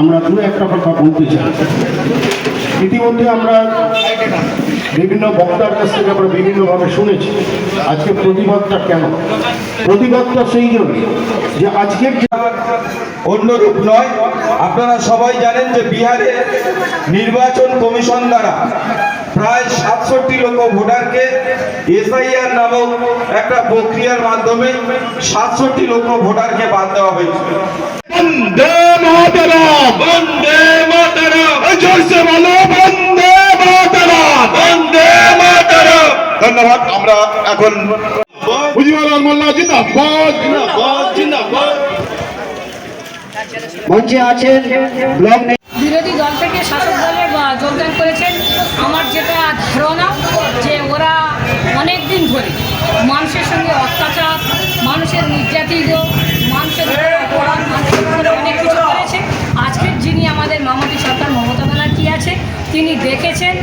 আমরা দু একটা কথা বলতে চাই। ইতিমধ্যে আমরা বিভিন্ন বক্তার কাছ থেকে আমরা বিভিন্নভাবে শুনেছি, আজকে প্রতিবাদটা কেন? প্রতিবাদটা সেই জন্য যে আজকে অন্যরূপ অন্য রূপ নয়। আপনারা সবাই জানেন যে বিহারে নির্বাচন কমিশন দ্বারা প্রায় সাতষট্টি লক্ষ ভোটারকে এসআইআর নামক একটা প্রক্রিয়ার মাধ্যমে সাতষট্টি লক্ষ ভোটারকে বাদ দেওয়া হয়েছে। বন্দে মাতরম। বন্দে মাতরম। জোরসে বলো বন্দে মাতরম। বন্দে মাতরম। ধন্যবাদ আমরা এখন মুজিবুর মোল্লা জিন্দাবাদ। জিন্দাবাদ জিন্দাবাদ। মঞ্চে আছেন ব্লক বিরোধী দল থেকে শাসক দলে যোগদান করেছেন আমার যেটা ধারণা যে ওরা অনেক দিন ধরে মানুষের সঙ্গে অত্যাচার, মানুষের নির্যাতিত, মানুষের অনেক কিছু করেছে। আজকের যিনি আমাদের মামাটি সরকার, মমতা ব্যানার্জি আছে, তিনি দেখেছেন,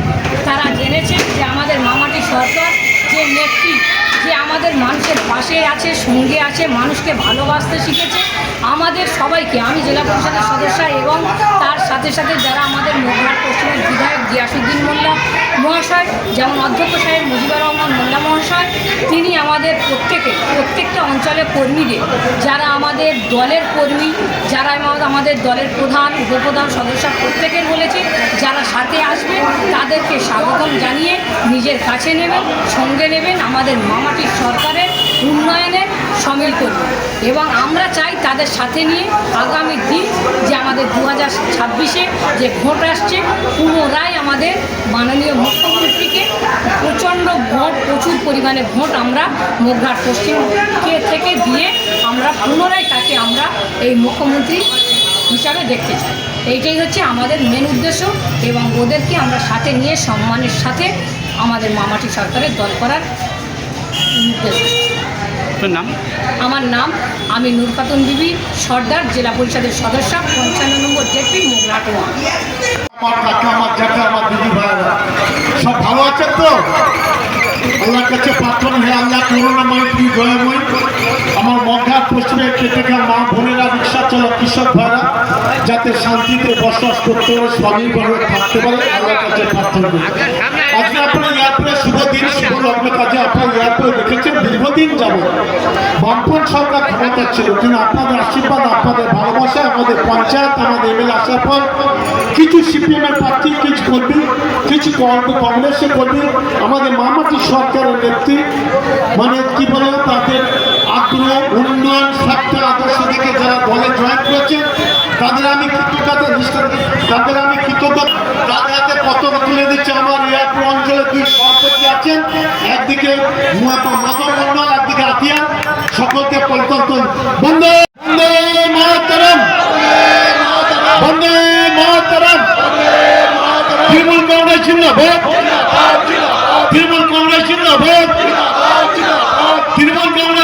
তারা জেনেছেন যে আমাদের মামাটি সরকার যে নেত্রী যে আমাদের মানুষের পাশে আছে, সঙ্গে আছে, মানুষকে ভালোবাসতে শিখেছে, আমাদের সবাইকে, আমি জেলা পরিষদের সদস্য এবং তার সাথে সাথে যারা আমাদের মোহার পশ্চিমের বিধায়ক গিয়াসুদ্দিন মোল্লা মহাশয়, যেমন অধ্যক্ষ সাহেব মুজিবুর রহমান মোল্লা মহাশয়, তিনি আমাদের প্রত্যেকে অঞ্চলের কর্মীদের, যারা আমাদের দলের কর্মী, যারা আমা- আমাদের দলের প্রধান, উপপ্রধান সদস্য প্রত্যেকের বলেছে, যারা সাথে আসবে, তাদেরকে স্বাগতম জানিয়ে নিজের কাছে নেবেন, সঙ্গে নেবেন আমাদের মামাটির সরকারের উন্নয়নে সামিল করবেন এবং আমরা চাই তাদের সাথে নিয়ে আগামী দিন যে আমাদের দু হাজার ছাব্বিশে যে ভোট আসছে, পুনরায় আমাদের মাননীয় মুখ্যমন্ত্রীকে প্রচণ্ড ভোট প্রচুর পরিমাণে ভোট আমরা মোঘাট পশ্চিমকে থেকে দিয়ে আমরা পুনরায় তাকে আমরা এই মুখ্যমন্ত্রী হিসাবে দেখতে চাই। এইটাই হচ্ছে আমাদের মেন উদ্দেশ্য এবং ওদেরকে আমরা সাথে নিয়ে সম্মানের সাথে আমাদের মামাটি সরকারের দল করার উদ্দেশ্য। নাম? আমার নাম আমি নূর খাতুন বিবি সর্দার জেলা পরিষদের সদস্য পঞ্চান্ন নম্বর জেপি মোগরাট ওয়ান আমার কাকা আমার জ্যাঠা আমার দিদি ভাইরা সব ভালো আছেন তো? আল্লাহর কাছে প্রার্থনা, হে আল্লাহ করুণাময় তুই দয়াময়। আমার মধ্যা পশ্চিমে কেটে মা বোনেরা, রিক্সা চলা কৃষক ভাইরা, যাতে শান্তিতে বসবাস করতে পারে স্বাধীনভাবে থাকতে পারে, আল্লাহর কাছে প্রার্থনা আজকে আপনারা শুভ দিন শুভ লগ্ন কাজে আপনারা এয়ারপোর্ট দেখেছেন দীর্ঘদিন যাব বামপন সরকার ক্ষমতা ছিল। কিন্তু আপনাদের আশীর্বাদ, আপনাদের ভালোবাসা, আমাদের পঞ্চায়েত, আমাদের এমএলএ আসার পর কিছু সিপিএমের প্রার্থী, কিছু কর্মী, কিছু কংগ্রেসের কর্মী, আমাদের মামাটি সরকারের নেত্রী মানে কি বলে তাদের আগ্রহ উন্নয়ন স্বার্থের আদর্শ থেকে যারা দলে জয়েন করেছেন, তাদের আমি কৃতজ্ঞতা তাদের আমি কৃতজ্ঞতা। তাদের হাতে পতাকা তুলে দিচ্ছে আমার এয়ারপোর্ট অঞ্চলে দুই সভাপতি আছেন। একদিকে মদন মন্ডল একদিকে আতিয়া সকলকে পরিতন্ত্র বন্দে বন্দে মাতরম। বন্দে মাতরম। তৃণমূল কংগ্রেস জিন্দাবাদ। তৃণমূল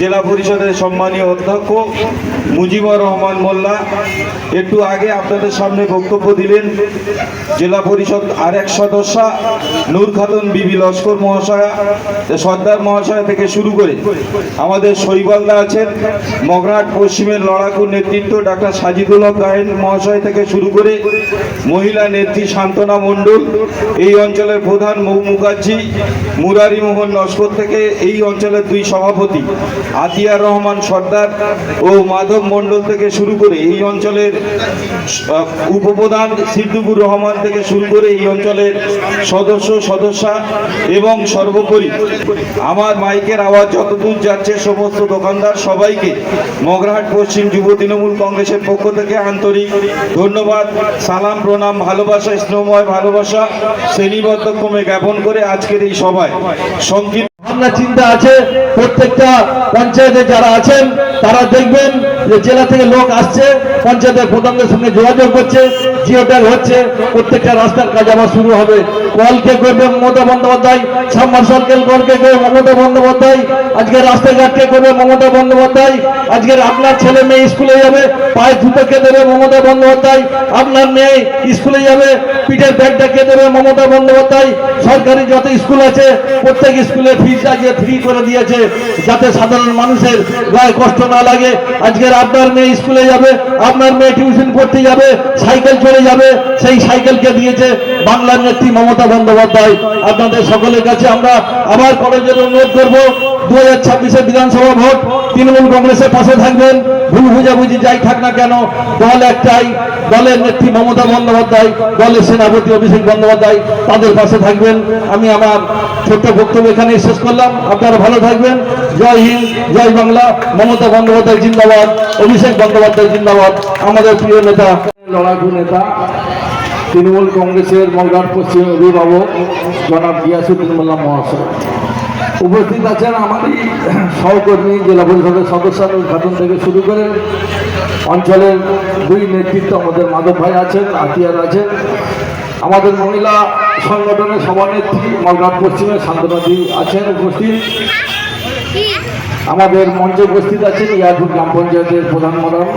জেলা পরিষদের সম্মানীয় অধ্যক্ষ মুজিবুর রহমান মোল্লা, একটু আগে আপনাদের সামনে বক্তব্য দিলেন জেলা পরিষদ আরেক সদস্যা, নূর খাতুন বিবি লস্কর মহাশয়া, সর্দার মহাশয় থেকে শুরু করে আমাদের শৈবালদা আছেন, মগরাট পশ্চিমের লড়াকু নেতৃত্ব ডাক্তার সাজিদুল হক গায়েন মহাশয় থেকে শুরু করে মহিলা নেত্রী সান্ত্বনা মণ্ডল, এই অঞ্চলের প্রধান মৌ মুখার্জি মুরারি মোহন লস্কর থেকে এই অঞ্চলের দুই সভাপতি। আতিয়ার রহমান সর্দার ও মাধব মণ্ডল থেকে শুরু করে এই অঞ্চলের উপপ্রধান সিদ্দিকুর রহমান থেকে শুরু করে এই অঞ্চলের সদস্য, সদস্যা এবং সর্বোপরি আমার মাইকের আওয়াজ যতদূর যাচ্ছে, সমস্ত দোকানদার সবাইকে মগরাহাট পশ্চিম যুব তৃণমূল কংগ্রেসের পক্ষ থেকে আন্তরিক ধন্যবাদ, সালাম, প্রণাম, ভালোবাসা, স্নেহময় ভালোবাসা, শ্রেণীবদ্ধ ক্রমে জ্ঞাপন করে আজকের এই সভায়। সংক্ষিপ্ত ভাবনা চিন্তা আছে, প্রত্যেকটা পঞ্চায়েতে যারা আছেন, তারা দেখবেন যে জেলা থেকে লোক আসছে, পঞ্চায়েতের প্রধানদের সঙ্গে যোগাযোগ করছে জিও ট্যাগ হচ্ছে, প্রত্যেকটা রাস্তার কাজ আবার শুরু হবে। কলকে করবে মমতা বন্দ্যোপাধ্যায় সাবমার্শালকে কলকে করবে মমতা বন্দ্যোপাধ্যায়, আজকে রাস্তাঘাটকে করবে মমতা বন্দ্যোপাধ্যায় আজকের আপনার ছেলে মেয়ে স্কুলে যাবে, পায়ে জুতো কে দেবে মমতা বন্দ্যোপাধ্যায়, আপনার মেয়ে স্কুলে যাবে, পিঠের ব্যাগটা কে দেবে মমতা বন্দ্যোপাধ্যায়, সরকারি যত স্কুল আছে, প্রত্যেক স্কুলে ফিস আজকে ফ্রি করে দিয়েছে, যাতে সাধারণ মানুষের গায়ে কষ্ট না লাগে। আজকের আপনার মেয়ে স্কুলে যাবে, আপনার মেয়ে টিউশন পড়তে যাবে, সাইকেল চলে যাবে, সেই সাইকেলকে দিয়েছে বাংলার নেত্রী মমতা বন্দ্যোপাধ্যায়। আপনাদের সকলের কাছে আমরা আবার কলেজের অনুরোধ করব দু হাজার ছাব্বিশে বিধানসভা ভোট, তৃণমূল কংগ্রেসের পাশে থাকবেন, ভুল বুঝাবুঝি যাই থাক না কেন, দল একটাই, দলের নেত্রী মমতা বন্দ্যোপাধ্যায়, দলের সেনাপতি অভিষেক বন্দ্যোপাধ্যায় তাদের পাশে থাকবেন। আমি আমার ছোট্ট বক্তব্য এখানে শেষ করলাম। আপনারা ভালো থাকবেন। জয় হিন্দ, জয় বাংলা। মমতা বন্দ্যোপাধ্যায় জিন্দাবাদ, অভিষেক বন্দ্যোপাধ্যায় জিন্দাবাদ। আমাদের প্রিয় নেতা লড়াকু নেতা, তৃণমূল কংগ্রেসের মলঘাট পশ্চিম অভিভাবক জনাব গিয়াসুদ্দিন মোল্লা মহাশয়। উপস্থিত আছেন আমারই সহকর্মী, জেলা পরিষদের সদস্য খাতুন থেকে শুরু করে অঞ্চলের দুই নেতৃত্ব আমাদের মাধব ভাই আছেন, আতিয়ার আছেন। আমাদের মহিলা সংগঠনের সভানেত্রী মলঘাট পশ্চিমের শান্তনাদি আছেন উপস্থিত। আমাদের মঞ্চে উপস্থিত আছেন ইয়ারপুর গ্রাম পঞ্চায়েতের প্রধান মডান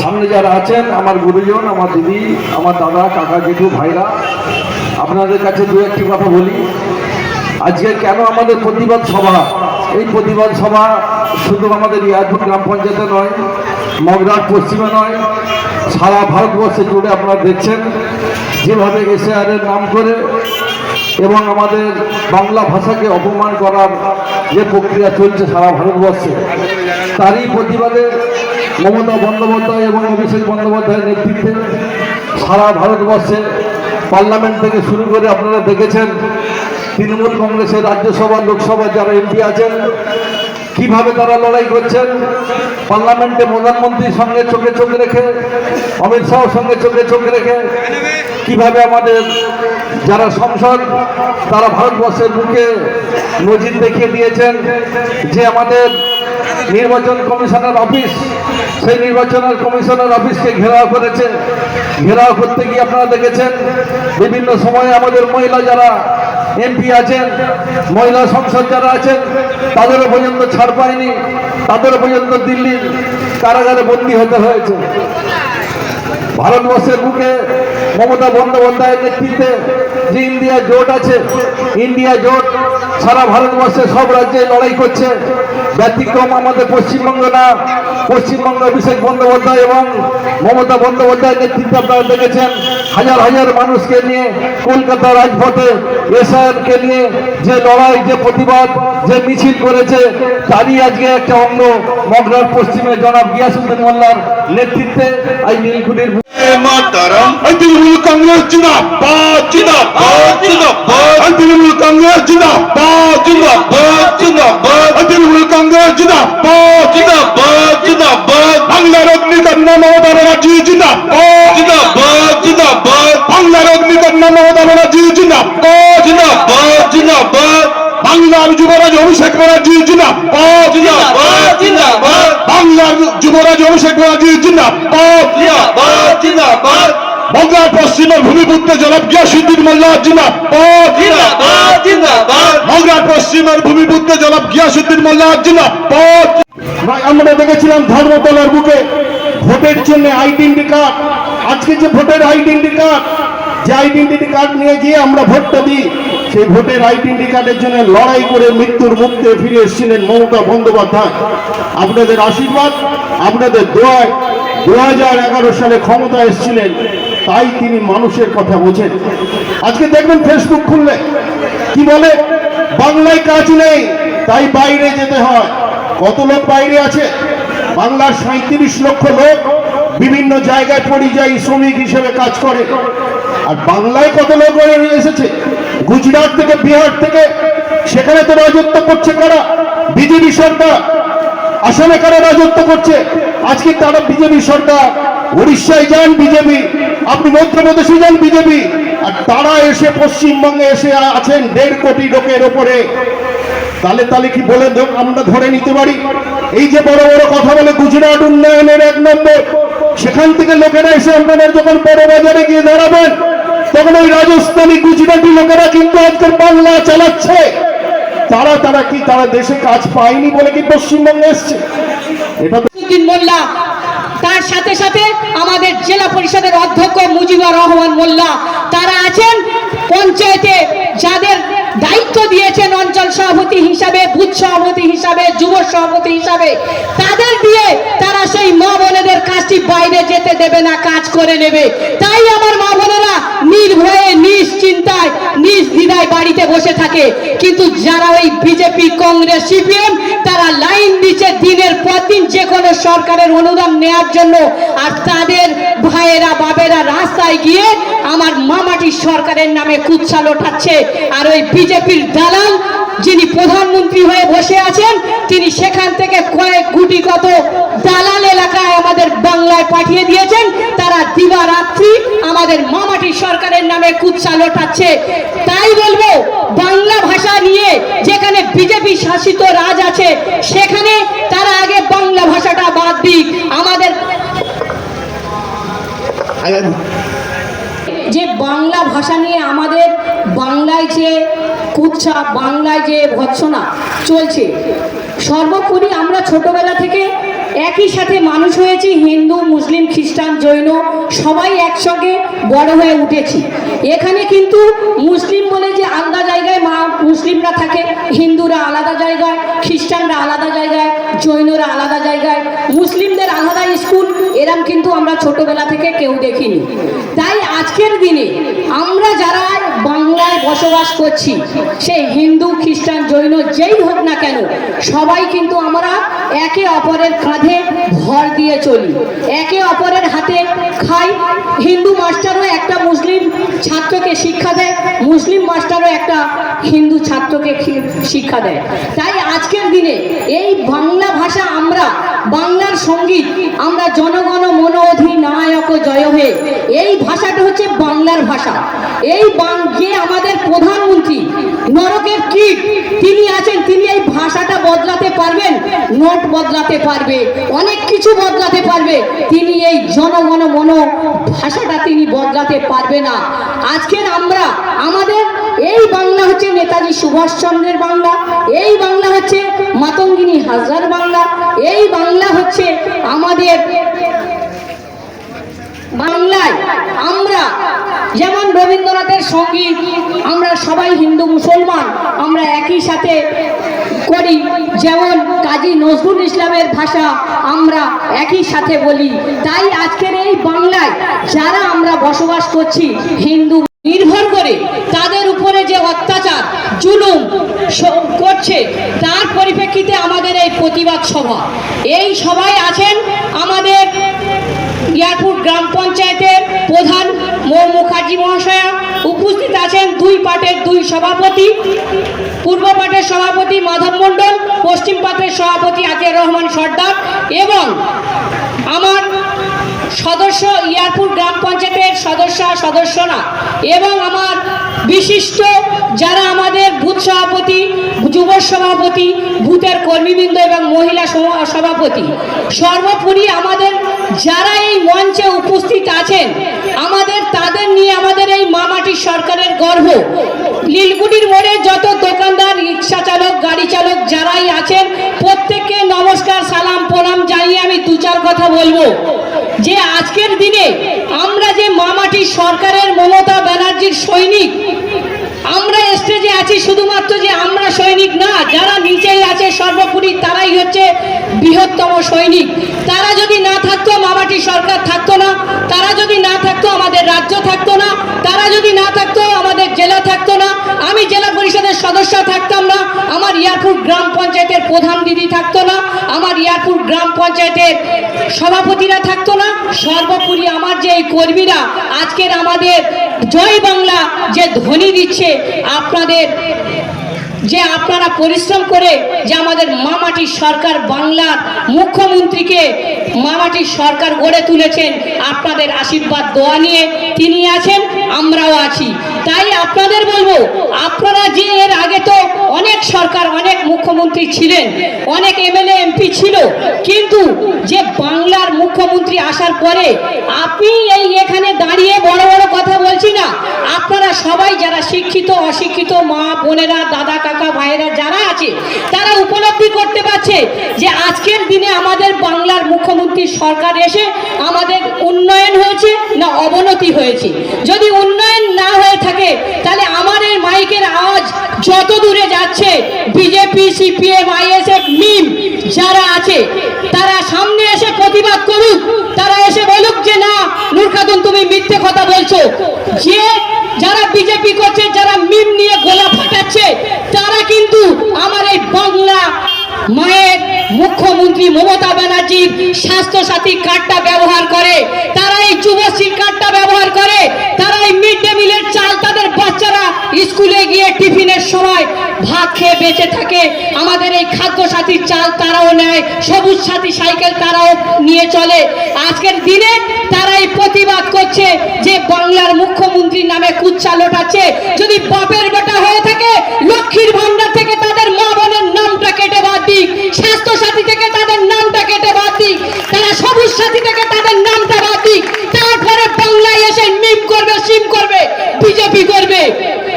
সামনে যারা আছেন, আমার গুরুজন, আমার দিদি, আমার দাদা, কাকা, জেঠু, ভাইরা, আপনাদের কাছে দু একটি কথা বলি। আজকে কেন আমাদের প্রতিবাদ সভা? এই প্রতিবাদ সভা শুধু আমাদের ইয়ারপুর গ্রাম পঞ্চায়েতে নয় মগরাট পশ্চিমে নয়, সারা ভারতবর্ষে জুড়ে আপনারা দেখছেন। যেভাবে এসআরের নাম করে এবং আমাদের বাংলা ভাষাকে অপমান করার যে প্রক্রিয়া চলছে সারা ভারতবর্ষে, তারই প্রতিবাদে মমতা বন্দ্যোপাধ্যায় এবং অভিষেক বন্দ্যোপাধ্যায়ের নেতৃত্বে সারা ভারতবর্ষে পার্লামেন্ট থেকে শুরু করে আপনারা দেখেছেন, তৃণমূল কংগ্রেসের রাজ্যসভা, লোকসভা যারা এমপি আছেন, কীভাবে তারা লড়াই করছেন, পার্লামেন্টে প্রধানমন্ত্রীর সঙ্গে চোখে চোখ রেখে, অমিত শাহর সঙ্গে চোখে চোখ রেখে কীভাবে আমাদের যারা সংসদ, তারা ভারতবর্ষের বুকে নজির দেখিয়ে দিয়েছেন যে আমাদের নির্বাচন কমিশনের অফিস, সেই নির্বাচনের কমিশনের অফিসকে ঘেরাও করেছে। ঘেরাও করতে গিয়ে আপনারা দেখেছেন, বিভিন্ন সময়ে আমাদের মহিলা যারা এমপি আছেন, মহিলা সংসদ যারা আছেন, তাদেরও পর্যন্ত ছাড় পায়নি। তাদেরও পর্যন্ত দিল্লির কারাগারে বন্দী হতে হয়েছে। ভারতবর্ষের বুকে মমতা বন্দ্যোপাধ্যায়ের নেতৃত্বে যে ইন্ডিয়া জোট আছে, ইন্ডিয়া জোট সারা ভারতবর্ষে সব রাজ্যে লড়াই করছে। ব্যতিক্রম আমাদের পশ্চিমবঙ্গ না। পশ্চিমবঙ্গ অভিষেক বন্দ্যোপাধ্যায় এবং মমতা বন্দ্যোপাধ্যায়ের নেতৃত্বে আপনারা দেখেছেন, হাজার হাজার মানুষকে নিয়ে কলকাতা রাজপথে এসআইআরকে নিয়ে যে লড়াই, যে প্রতিবাদ, যে মিছিল করেছে, তারই আজকে একটা অঙ্গ মগরার পশ্চিমে জনাব গিয়াসুদ্দিন মোল্লার নেতৃত্বে। এই নীলকুঠির মাতারাম তৃণমূল কংগ্রেস জিন্দাবাদ জিন্দাবাদ জিন্দাবাদ তৃণমূল কংগ্রেস জিন্দাবাদ জিন্দাবাদ জিন্দাবাদ তৃণমূল কংগ্রেস জিন্দাবাদ জিন্দাবাদ জিন্দাবাদ বাংলার অগ্নিকন্যা মমতা ব্যানার্জি জিন্দাবাদ জিন্দাবাদ জিন্দাবাদ বাংলার অগ্নিকন্যা মমতা ব্যানার্জি জিন্দাবাদ জিন্দাবাদ জিন্দাবাদ বাংলার যুবরাজ অভিষেক ব্যানার্জি জিন্দাবাদ জিন্দাবাদ জিন্দাবাদ বাংলার যুবরাজ অভিষেক বাংলার পশ্চিমের ভূমিপুত্র জনাব গিয়াসুদ্দিন মোল্লা জিন্দাবাদ। জিন্দাবাদ জিন্দাবাদ। বাংলার পশ্চিমের ভূমিপুত্র জনাব গিয়াসুদ্দিন মোল্লা জিন্দাবাদ। আমরা দেখেছিলাম ধর্মতলার বুকে ভোটের জন্য আইডেন্টি কার্ড। আজকে যে ভোটের আইডেন্টি কার্ড যে আইডেন্টি কার্ড নিয়ে গিয়ে আমরা ভোটটা দিই। সেই ভোটের আইডেন্টি কার্ডের জন্য লড়াই করে মৃত্যুর মুক্তে ফিরে এসেছিলেন মমতা বন্দ্যোপাধ্যায়। আপনাদের আশীর্বাদ, আপনাদের দোয়ায় দু হাজার এগারো সালে ক্ষমতা এসেছিলেন, তাই তিনি মানুষের কথা বোঝেন। আজকে দেখবেন ফেসবুক খুললে, কি বলে? বাংলায় কাজ নেই, তাই বাইরে যেতে হয়। কত লোক বাইরে আছে? বাংলার সাঁত্রিশ লক্ষ লোক বিভিন্ন জায়গায় পরিযায়ী শ্রমিক হিসেবে কাজ করে। আর বাংলায় কত লোক এসেছে? গুজরাট থেকে, বিহার থেকে, সেখানে তো রাজত্ব করছে কারা? বিজেপি সরকার। আসামে কারা রাজত্ব করছে? আজকে তারা বিজেপি সরকার। উড়িষ্যায় যান বিজেপি। আপনি মধ্যপ্রদেশে যান বিজেপি। আর তারা এসে পশ্চিমবঙ্গে এসে আছেন দেড় কোটি লোকের ওপরে। তালে তালে কি বলে আমরা ধরে নিতে পারি। এই যে বড় বড় কথা বলে গুজরাট উন্নয়নের এক নম্বর, সেখান থেকে লোকেরা এসে আপনাদের যখন বড় বাজারে গিয়ে দাঁড়াবেন, তখন ওই রাজস্থানী গুজরাটি লোকেরা আজকের বাংলা চালাচ্ছে। তারা তারা কি তারা দেশে কাজ পায়নি বলে কি পশ্চিমবঙ্গে এসছে? এটা মোল্লা, তার সাথে সাথে আমাদের জেলা পরিষদের অধ্যক্ষ মুজিবুর রহমান মোল্লা, তারা আছেন পঞ্চায়েতে, যাদের দায়িত্ব দিয়েছেন অঞ্চল সভাপতি হিসাবে, বুথ সভাপতি হিসাবে, যুব সভাপতি হিসাবে। তাদের দিয়ে তারা সেই মা বোনেদের কাজটি বাইরে যেতে দেবে না, কাজ করে নেবে। তাই আমার মা বোনেরা নির্ভয়ে নিশ্চিন্তায় নির্দ্বিধায় বাড়িতে বসে থাকে। কিন্তু যারা ওই বিজেপি, কংগ্রেস, সিপিএম, তারা লাইন দিচ্ছে দিনের পর দিন যে কোনো সরকারের অনুদান নেওয়ার জন্য। আর তাদের ভাইয়েরা বাবেরা রাস্তায় গিয়ে আমার মামাটির সরকারের নামে কুৎসাল ওঠাচ্ছে আর ওই বিজেপির দালাল, যিনি প্রধানমন্ত্রী হয়ে বসে আছেন, তিনি সেখান থেকে কয়েক গুটি কত দালাল এলাকায় আমাদের বাংলায় পাঠিয়ে দিয়েছেন। তারা দিবারাত্রি আমাদের মামাটির সরকারের নামে কুৎসা লোটাচ্ছে। তাই বলব, বাংলা ভাষা নিয়ে যেখানে বিজেপি শাসিত রাজ আছে, সেখানে তারা আগে বাংলা ভাষাটা বাদ দিক। আমাদের যে বাংলা ভাষা নিয়ে আমাদের বাংলায় যে কুচ্ছা বাংলায় যে ভৎসনা চলছে, সর্বোপরি আমরা ছোটবেলা থেকে একই সাথে মানুষ হয়েছি হিন্দু, মুসলিম, খ্রিস্টান, জৈন, সবাই একসঙ্গে বড় হয়ে উঠেছি। এখানে কিন্তু মুসলিম বলে যে আলাদা জায়গায় মা মুসলিমরা থাকে, হিন্দুরা আলাদা জায়গায়, খ্রিস্টানরা আলাদা জায়গায়, জৈনরা আলাদা জায়গায়, মুসলিমদের আলাদা স্কুল এরম কিন্তু আমরা ছোটবেলা থেকে কেউ দেখিনি। তাই আজকের দিনে আমরা যারা বাংলায় বসবাস করছি, সে হিন্দু, খ্রিস্টান, জৈন, যেই হোক না কেন, সবাই কিন্তু আমরা একে অপরের কাঁধে ভর দিয়ে চলি। একে অপরের হাতে খাই। হিন্দু মাস্টারও একটা মুসলিম ছাত্রকে শিক্ষা দেয়, মুসলিম মাস্টারও একটা হিন্দু ছাত্রকে শিক্ষা দেয়। তাই আজকের দিনে এই বাংলা ভাষা আমরা, বাংলার সংগীত আমরা জনগণ মন অধিনায়ক জয় হে এই ভাষাটা হচ্ছে বাংলার ভাষা। এই যে আমাদের প্রধানমন্ত্রী, নরকের কীট, তিনি আছেন, তিনি এই ভাষাটা বদলাতে পারবেন, নোট বদলাতে পারবে, অনেক কিছু বদলাতে পারবে। তিনি এই জনগণ মন ভাষাটা তিনি বদলাতে পারবে না। আজকের আমরা, আমাদের এই বাংলা হচ্ছে নেতাজি সুভাষচন্দ্রের বাংলা, এই বাংলা হচ্ছে মাতঙ্গিনী হাজরার বাংলা, এই বাংলা হচ্ছে আমাদের বাংলায় আমরা যেমন রবীন্দ্রনাথের সংগীত, আমরা সবাই হিন্দু মুসলমান, আমরা একই সাথে করি। যেমন কাজী নজরুল ইসলামের ভাষা আমরা একই সাথে বলি। তাই আজকের এই বাংলায় যারা আমরা বসবাস করছি, হিন্দু নির্ভর করে, তাদের উপরে যে অত্যাচার, জুলুম করছে, তার পরিপ্রেক্ষিতে আমাদের এই প্রতিবাদ সভা। এই সভায় আছেন আমাদের ইয়ারপুর গ্রাম পঞ্চায়েতের প্রধান মৌ মুখার্জি মহাশয়া উপস্থিত আছেন দুই পাটের দুই সভাপতি। পূর্ব পাটের সভাপতি মাধব মণ্ডল, পশ্চিম পাটের সভাপতি আতিয়ার রহমান সর্দার এবং আমার সদস্য ইয়ারপুর গ্রাম পঞ্চায়েতের সদস্য সদস্যরা এবং আমার বিশিষ্ট যারা আমাদের বুথ সভাপতি, যুব সভাপতি, বুথের কর্মীবৃন্দ এবং মহিলা সভা- সভাপতি, সর্বোপরি আমাদের যারা এই মঞ্চে উপস্থিত আছেন, আমাদের, তাদের নিয়ে আমাদের এই মামাটির সরকারের গর্ব। লীলগুড়ির মোড়ে যত দোকানদার রিক্সা চালক গাড়ি চালক যারাই আছেন, প্রত্যেককে নমস্কার, সালাম, প্রণাম জানিয়ে আমি দু চার কথা বলব। যে আজকের দিনে আমরা যে মামাটি সরকারের মমতা ব্যানার্জির সৈনিক, আমরা স্টেজে আছি শুধুমাত্র যে আমরা সৈনিক না, যারা নিচেই আছে সর্বোপরি তারাই হচ্ছে বৃহত্তম সৈনিক। তারা যদি না থাকতো মামাটি সরকার থাকতো না, তারা যদি না থাকতো আমাদের রাজ্য থাকতো না, তারা যদি না থাকতো জেলা থাকতো না, আমি জেলা পরিষদের সদস্য থাকতাম না, আমার ইয়ারপুর গ্রাম পঞ্চায়েতের প্রধান দিদি থাকতো না, আমার ইয়ারপুর গ্রাম পঞ্চায়েতের সভাপতিরা থাকতো না, সর্বোপরি আমার যে এই কর্মীরা, আজকের আমাদের জয় বাংলা যে ধ্বনি দিচ্ছে, আপনাদের যে আপনারা পরিশ্রম করে যে আমাদের মামাটি সরকার বাংলার মুখ্যমন্ত্রীকে মামাটি সরকার গড়ে তুলেছেন, আপনাদের আশীর্বাদ, দোয়া নিয়ে তিনি আছেন, আমরাও আছি। তাই আপনাদের বলব, আপনারা যে এর আগে তো অনেক সরকার, অনেক মুখ্যমন্ত্রী ছিলেন, অনেক এমএলএ, এমপি ছিল, কিন্তু যে বাংলার মুখ্যমন্ত্রী আসার পরে আপনি এই এখানে দাঁড়িয়ে বড় বড় কথা বলছি না। আপনারা সবাই যারা শিক্ষিত, অশিক্ষিত মা, বোনেরা, দাদা, কাকা, ভাইয়েরা যারা আছে, তারা উপলব্ধি করতে পারছে যে আজকের দিনে আমাদের বাংলার মুখ্যমন্ত্রী সরকার এসে আমাদের উন্নয়ন হয়েছে না অবনতি হয়েছে। যদি উন্নয়ন না হয়ে থাকে, তাহলে আমার এই মাইকের আওয়াজ যত দূরে যাচ্ছে, বিজেপি, সিপিএম, আইএসএফ, মিম যারা আছে, তারা সামনে এসে প্রতিবাদ করুক, তারা এসে বলুক যে না নূর খাতুন তুমি মিথ্যে কথা বলছো। যে যারা বিজেপি করছে, যারা মিম নিয়ে গোলা ফাটাচ্ছে, তারা কিন্তু আমার এই বাংলা মায়ের মুখ্যমন্ত্রী মমতা ব্যানার্জির স্বাস্থ্য সাথী কার্ডটা ব্যবহার করে, তারা এই যুবশ্রী কার্ডটা ব্যবহার করে, তারা এই মিড ডে মিলের চাল তাদের বাচ্চারা স্কুলে গিয়ে টিফিনের সময় ভাত খেয়ে বেঁচে থাকে। আমাদের এই খাদ্য সাথীর চাল তারাও নেয়, সবুজ সাথী সাইকেল তারাও নিয়ে চলে। আজকের দিনে তারা এই প্রতিবাদ করছে যে বাংলার মুখ্যমন্ত্রীর নামে কুচ্ছা লোটাচ্ছে। যদি বাপের বেটা হয়ে থাকে, লক্ষ্মীর ভান্ডার থেকে তাদের মা বোনের নামটা কেটে বাদ দিক। স্বাস্থ্য সাথী থেকে তাদের নামটা কেটে বাদ দিক। তারা সবুজ সাথী থেকে তাদের নামটা বাদ দিক। তারপরে বাংলায় এসে মিম করবে, সিম করবে, বিজেপি করবে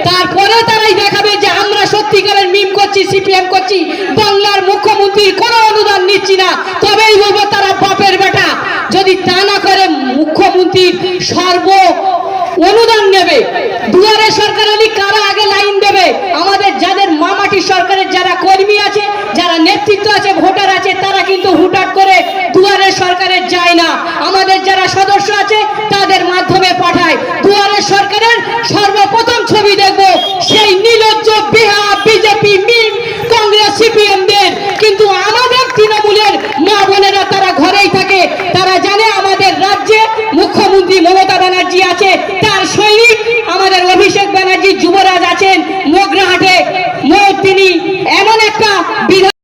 তারপরে তারাই দেখাবে যে আমরা সত্যিকারের মিম করছি, সিপিএম করছি, বাংলার মুখ্যমন্ত্রীর কোনো অনুদান নিচ্ছি না। তবেই বলব তারা বাপের বেটা। যদি তা না করে মুখ্যমন্ত্রীর সর্ব অনুদান নেবে। দুয়ারে সরকার আলী কারা আগে লাইন দেবে? আমাদের যাদের মামাটি সরকারের যারা কর্মী আছে, যারা নেতৃত্ব আছে, ভোটার আছে, তারা কিন্তু হুটহাট করে দুয়ারে সরকারের যায় না। আমাদের যারা সদস্য আছে, তাদের মাধ্যমে পাঠায়। দুয়ারে সরকারের সর্বপ্রথম ছবি দেখব, সেই নীলজ্জ বিহা বিজেপি মিম কংগ্রেস, সিপিএমদের। কিন্তু আমাদের তৃণমূলের মা বোনেরা তারা ঘরেই থাকে। তারা জানে আমাদের রাজ্যে মুখ্যমন্ত্রী মমতা ব্যানার্জি আছে, তার সৈনিক আমাদের অভিষেক ব্যানার্জি যুবরাজ আছেন। মোগরাহাটে তিনি এমন একটা বিধান